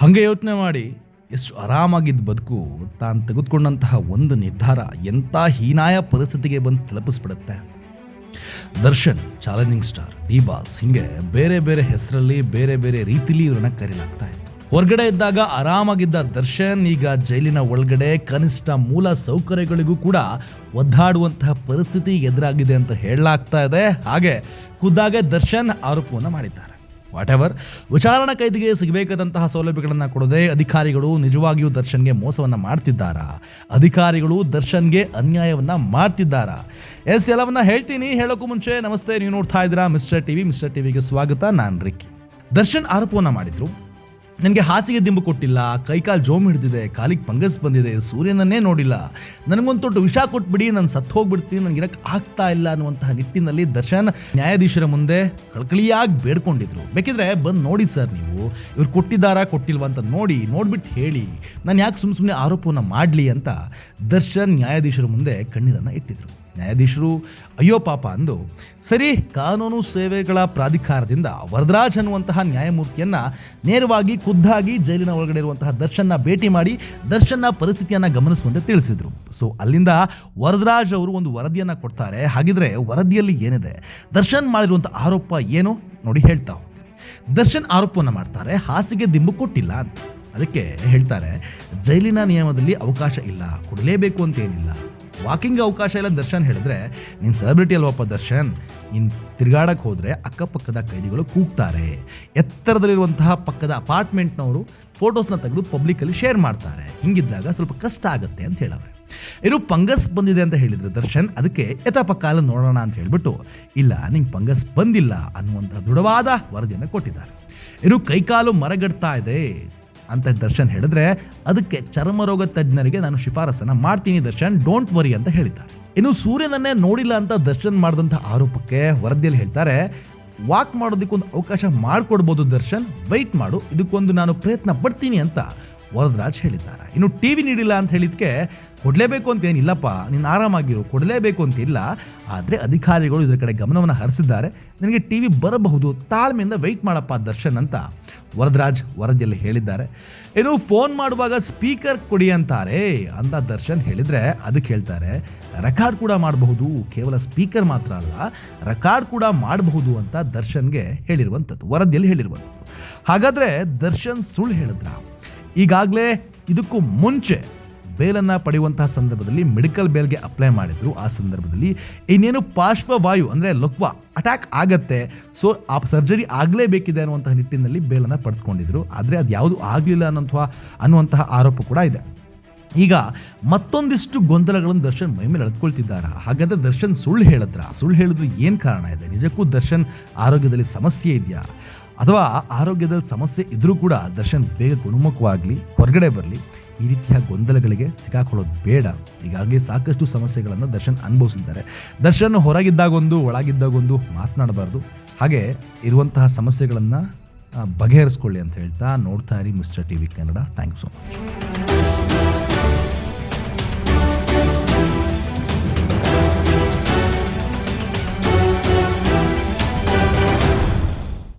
ಹಾಗೆ ಯೋಚನೆ ಮಾಡಿ, ಎಷ್ಟು ಆರಾಮಾಗಿದ್ದ ಬದುಕು, ತಾನು ತೆಗೆದುಕೊಂಡಂತಹ ಒಂದು ನಿರ್ಧಾರ ಎಂಥ ಹೀನಾಯ ಪರಿಸ್ಥಿತಿಗೆ ಬಂದು ತಲುಪಿಸ್ಬಿಡುತ್ತೆ? ದರ್ಶನ್, ಚಾಲೆಂಜಿಂಗ್ ಸ್ಟಾರ್ ಬಾಸ್, ಹಿಂಗೆ ಬೇರೆ ಬೇರೆ ಹೆಸರಲ್ಲಿ ಬೇರೆ ಬೇರೆ ರೀತಿಲಿ ಇವರನ್ನ ಕರೀಲಾಗ್ತಾ ಇತ್ತು. ಹೊರಗಡೆ ಇದ್ದಾಗ ಆರಾಮಾಗಿದ್ದ ದರ್ಶನ್ ಈಗ ಜೈಲಿನ ಒಳಗಡೆ ಕನಿಷ್ಠ ಮೂಲ ಸೌಕರ್ಯಗಳಿಗೂ ಕೂಡ ಒದ್ದಾಡುವಂತಹ ಪರಿಸ್ಥಿತಿ ಎದುರಾಗಿದೆ ಅಂತ ಹೇಳಲಾಗ್ತಾ ಇದೆ. ಹಾಗೆ ಖುದ್ದಾಗೆ ದರ್ಶನ್ ಆರೋಪವನ್ನು ಮಾಡಿದ್ದಾರೆ. ವಾಟ್ ಎವರ್ ವಿಚಾರಣಾ ಕೈದಿಗೆ ಸಿಗಬೇಕಾದಂತಹ ಸೌಲಭ್ಯಗಳನ್ನು ಕೊಡದೆ ಅಧಿಕಾರಿಗಳು ನಿಜವಾಗಿಯೂ ದರ್ಶನ್ಗೆ ಮೋಸವನ್ನು ಮಾಡ್ತಿದ್ದಾರಾ? ಅಧಿಕಾರಿಗಳು ದರ್ಶನ್ಗೆ ಅನ್ಯಾಯವನ್ನು ಮಾಡ್ತಿದ್ದಾರಾ? ಎಸ್, ಎಲ್ಲವನ್ನ ಹೇಳ್ತೀನಿ. ಹೇಳೋಕ್ಕೂ ಮುಂಚೆ ನಮಸ್ತೆ. ನೀವು ನೋಡ್ತಾ ಇದ್ದೀರಾ ಮಿಸ್ಟರ್ ಟಿ ವಿ ಮಿಸ್ಟರ್ ಟಿವಿಗೆ ಸ್ವಾಗತ. ನಾನು ರಿಕ್ಕಿ. ದರ್ಶನ್ ಆರೋಪವನ್ನು ಮಾಡಿದ್ರು. ನನಗೆ ಹಾಸಿಗೆ ದಿಂಬು ಕೊಟ್ಟಿಲ್ಲ, ಕೈಕಾಲು ಜೋಮ್ ಹಿಡಿದಿದೆ, ಕಾಲಿಗೆ ಫಂಗಸ್ ಬಂದಿದೆ, ಸೂರ್ಯನನ್ನೇ ನೋಡಿಲ್ಲ. ನನಗೊಂದು ದೊಡ್ಡ ವಿಷ ಕೊಟ್ಬಿಡಿ, ನಾನು ಸತ್ತು ಹೋಗ್ಬಿಡ್ತೀನಿ, ನನಗೆ ಇರಕ್ಕೆ ಆಗ್ತಾ ಇಲ್ಲ ಅನ್ನುವಂತಹ ನಿಟ್ಟಿನಲ್ಲಿ ದರ್ಶನ್ ನ್ಯಾಯಾಧೀಶರ ಮುಂದೆ ಕಳಕಳಿಯಾಗಿ ಬೇಡ್ಕೊಂಡಿದ್ರು. ಬೇಕಿದ್ರೆ ಬಂದು ನೋಡಿ ಸರ್ ನೀವು, ಇವ್ರು ಕೊಟ್ಟಿದ್ದಾರಾ, ಕೊಟ್ಟಿಲ್ವ ಅಂತ ನೋಡಿ ನೋಡ್ಬಿಟ್ಟು ಹೇಳಿ. ನಾನು ಯಾಕೆ ಸುಮ್ಮ ಸುಮ್ಮನೆ ಆರೋಪವನ್ನು ಮಾಡಲಿ ಅಂತ ದರ್ಶನ್ ನ್ಯಾಯಾಧೀಶರ ಮುಂದೆ ಕಣ್ಣೀರನ್ನು ಇಟ್ಟಿದ್ರು. ನ್ಯಾಯಾಧೀಶರು, ಅಯ್ಯೋ ಪಾಪ ಅಂದು, ಸರಿ ಕಾನೂನು ಸೇವೆಗಳ ಪ್ರಾಧಿಕಾರದಿಂದ ವರದರಾಜ್ ಅನ್ನುವಂತಹ ನ್ಯಾಯಮೂರ್ತಿಯನ್ನ ನೇರವಾಗಿ ಖುದ್ದಾಗಿ ಜೈಲಿನ ಒಳಗಡೆ ಇರುವಂತಹ ದರ್ಶನ್ನ ಭೇಟಿ ಮಾಡಿ, ದರ್ಶನ್ನ ಪರಿಸ್ಥಿತಿಯನ್ನು ಗಮನಿಸುವಂತೆ ತಿಳಿಸಿದರು. ಸೊ ಅಲ್ಲಿಂದ ವರದರಾಜ್ ಅವರು ಒಂದು ವರದಿಯನ್ನು ಕೊಡ್ತಾರೆ. ಹಾಗಿದ್ರೆ ವರದಿಯಲ್ಲಿ ಏನಿದೆ? ದರ್ಶನ್ ಮಾಡಿರುವಂಥ ಆರೋಪ ಏನು? ನೋಡಿ ಹೇಳ್ತಾ ದರ್ಶನ್ ಆರೋಪವನ್ನು ಮಾಡ್ತಾರೆ, ಹಾಸಿಗೆ ದಿಂಬು ಕೊಟ್ಟಿಲ್ಲ ಅಂತ. ಅದಕ್ಕೆ ಹೇಳ್ತಾರೆ, ಜೈಲಿನ ನಿಯಮದಲ್ಲಿ ಅವಕಾಶ ಇಲ್ಲ, ಕೊಡಲೇಬೇಕು ಅಂತ ಏನಿಲ್ಲ ವಾಕಿಂಗ್ ಅವಕಾಶ ಇಲ್ಲ ದರ್ಶನ್ ಹೇಳಿದ್ರೆ ನಿನ್ನ ಸೆಲೆಬ್ರಿಟಿ ಅಲ್ವಪ್ಪ ದರ್ಶನ್, ನೀನು ತಿರುಗಾಡಕ್ಕೆ ಹೋದರೆ ಅಕ್ಕಪಕ್ಕದ ಕೈದಿಗಳು ಕೂಗ್ತಾರೆ. ಎತ್ತರದಲ್ಲಿರುವಂತಹ ಪಕ್ಕದ ಅಪಾರ್ಟ್ಮೆಂಟ್ನವರು ಫೋಟೋಸ್ನ ತೆಗೆದು ಪಬ್ಲಿಕಲ್ಲಿ ಶೇರ್ ಮಾಡ್ತಾರೆ. ಹಿಂಗಿದ್ದಾಗ ಸ್ವಲ್ಪ ಕಷ್ಟ ಆಗುತ್ತೆ ಅಂತ ಹೇಳವ್ರೆ. ಇನ್ನು ಪಂಗಸ್ ಬಂದಿದೆ ಅಂತ ಹೇಳಿದ್ರು ದರ್ಶನ್, ಅದಕ್ಕೆ ಯಥಾಪ ಕಾಲ ನೋಡೋಣ ಅಂತ ಹೇಳಿಬಿಟ್ಟು, ಇಲ್ಲ, ನಿಂಗೆ ಪಂಗಸ್ ಬಂದಿಲ್ಲ ಅನ್ನುವಂಥ ದೃಢವಾದ ವರದಿಯನ್ನು ಕೊಟ್ಟಿದ್ದಾರೆ. ಇನ್ನು ಕೈಕಾಲು ಮರಗಡ್ತಾ ಇದೆ. ಅಂತ ದರ್ಶನ್ ಹೇಳಿದ್ರೆ, ಅದಕ್ಕೆ ಚರ್ಮರೋಗ ತಜ್ಞರಿಗೆ ನಾನು ಶಿಫಾರಸನ್ನು ಮಾಡ್ತೀನಿ ದರ್ಶನ್ ಡೋಂಟ್ ವರಿ ಅಂತ ಹೇಳಿದ್ದಾರೆ. ಇನ್ನು ಸೂರ್ಯನನ್ನೇ ನೋಡಿಲ್ಲ ಅಂತ ದರ್ಶನ್ ಮಾಡಿದಂಥ ಆರೋಪಕ್ಕೆ ವರದಿಯಲ್ಲಿ ಹೇಳ್ತಾರೆ ವಾಕ್ ಮಾಡೋದಕ್ಕೊಂದು ಅವಕಾಶ ಮಾಡಿಕೊಡ್ಬೋದು ದರ್ಶನ್ ವೆಯ್ಟ್ ಮಾಡು, ಇದಕ್ಕೊಂದು ನಾನು ಪ್ರಯತ್ನ ಪಡ್ತೀನಿ ಅಂತ. ವರದರಾಜ್ ಹೇಳಿದ್ದಾರೆ. ಇನ್ನು ಟಿ ವಿ ನೀಡಿಲ್ಲ ಅಂತ ಹೇಳಿದ್ಕೆ ಕೊಡಲೇಬೇಕು ಅಂತ ಏನಿಲ್ಲಪ್ಪ, ನೀನು ಆರಾಮಾಗಿರು, ಕೊಡಲೇಬೇಕು ಅಂತ ಇಲ್ಲ. ಆದರೆ ಅಧಿಕಾರಿಗಳು ಇದರ ಕಡೆ ಗಮನವನ್ನು ಹರಿಸಿದ್ದಾರೆ. ನಿನಗೆ ಟಿ ವಿ ಬರಬಹುದು, ತಾಳ್ಮೆಯಿಂದ ವೆಯ್ಟ್ ಮಾಡಪ್ಪ ದರ್ಶನ್ ಅಂತ ವರದರಾಜ್ ವರದಿಯಲ್ಲಿ ಹೇಳಿದ್ದಾರೆ. ಏನು ಫೋನ್ ಮಾಡುವಾಗ ಸ್ಪೀಕರ್ ಕೊಡಿ ಅಂತಾರೆ ಅಂತ ದರ್ಶನ್ ಹೇಳಿದರೆ ಅದಕ್ಕೆ ಹೇಳ್ತಾರೆ ರೆಕಾರ್ಡ್ ಕೂಡ ಮಾಡಬಹುದು, ಕೇವಲ ಸ್ಪೀಕರ್ ಮಾತ್ರ ಅಲ್ಲ ರೆಕಾರ್ಡ್ ಕೂಡ ಮಾಡಬಹುದು ಅಂತ ದರ್ಶನ್ಗೆ ಹೇಳಿರುವಂಥದ್ದು ವರದಿಯಲ್ಲಿ ಹೇಳಿರುವಂಥದ್ದು ಹಾಗಾದರೆ ದರ್ಶನ್ ಸುಳ್ಳು ಹೇಳಿದ್ರ? ಈಗಾಗಲೇ ಇದಕ್ಕೂ ಮುಂಚೆ ಬೇಲನ್ನು ಪಡೆಯುವಂತಹ ಸಂದರ್ಭದಲ್ಲಿ ಮೆಡಿಕಲ್ ಬೇಲ್ಗೆ ಅಪ್ಲೈ ಮಾಡಿದ್ರು. ಆ ಸಂದರ್ಭದಲ್ಲಿ ಇನ್ನೇನು ಪಾರ್ಶ್ವವಾಯು ಅಂದರೆ ಲಕ್ವ ಅಟ್ಯಾಕ್ ಆಗತ್ತೆ. ಸೊ, ಆ ಸರ್ಜರಿ ಆಗಲೇಬೇಕಿದೆ ಅನ್ನುವಂತಹ ನಿಟ್ಟಿನಲ್ಲಿ ಬೇಲನ್ನು ಪಡೆದುಕೊಂಡಿದ್ರು. ಆದರೆ ಅದು ಯಾವುದು ಆಗಲಿಲ್ಲ ಅನ್ನೋಂಥ ಅನ್ನುವಂತಹ ಆರೋಪ ಕೂಡ ಇದೆ. ಈಗ ಮತ್ತೊಂದಿಷ್ಟು ಗೊಂದಲಗಳನ್ನು ದರ್ಶನ್ ಮೈ ಮೇಲೆ ಎಳೆದುಕೊಳ್ತಿದ್ದಾರ ಹಾಗಾದ್ರೆ ದರ್ಶನ್ ಸುಳ್ಳು ಹೇಳಿದ್ರ? ಸುಳ್ಳು ಹೇಳಿದ್ರು ಏನು ಕಾರಣ ಇದೆ? ನಿಜಕ್ಕೂ ದರ್ಶನ್ ಆರೋಗ್ಯದಲ್ಲಿ ಸಮಸ್ಯೆ ಇದೆಯಾ? ಅಥವಾ ಆರೋಗ್ಯದಲ್ಲಿ ಸಮಸ್ಯೆ ಇದ್ರೂ ಕೂಡ ದರ್ಶನ್ ಬೇಗ ಗುಣಮುಖವಾಗಲಿ, ಹೊರಗಡೆ ಬರಲಿ, ಈ ರೀತಿಯ ಗೊಂದಲಗಳಿಗೆ ಸಿಕ್ಕಾಕೊಳ್ಳೋದು ಬೇಡ. ಈಗಾಗಲೇ ಸಾಕಷ್ಟು ಸಮಸ್ಯೆಗಳನ್ನು ದರ್ಶನ್ ಅನುಭವಿಸಿದ್ದಾರೆ. ದರ್ಶನ್ ಹೊರಗಿದ್ದಾಗೊಂದು, ಒಳಗಿದ್ದಾಗೊಂದು ಮಾತನಾಡಬಾರ್ದು. ಹಾಗೆ ಇರುವಂತಹ ಸಮಸ್ಯೆಗಳನ್ನು ಬಗೆಹರಿಸ್ಕೊಳ್ಳಿ ಅಂತ ಹೇಳ್ತಾ ನೋಡ್ತಾ ಇರಿ mister T V Kannada. Thank you so much.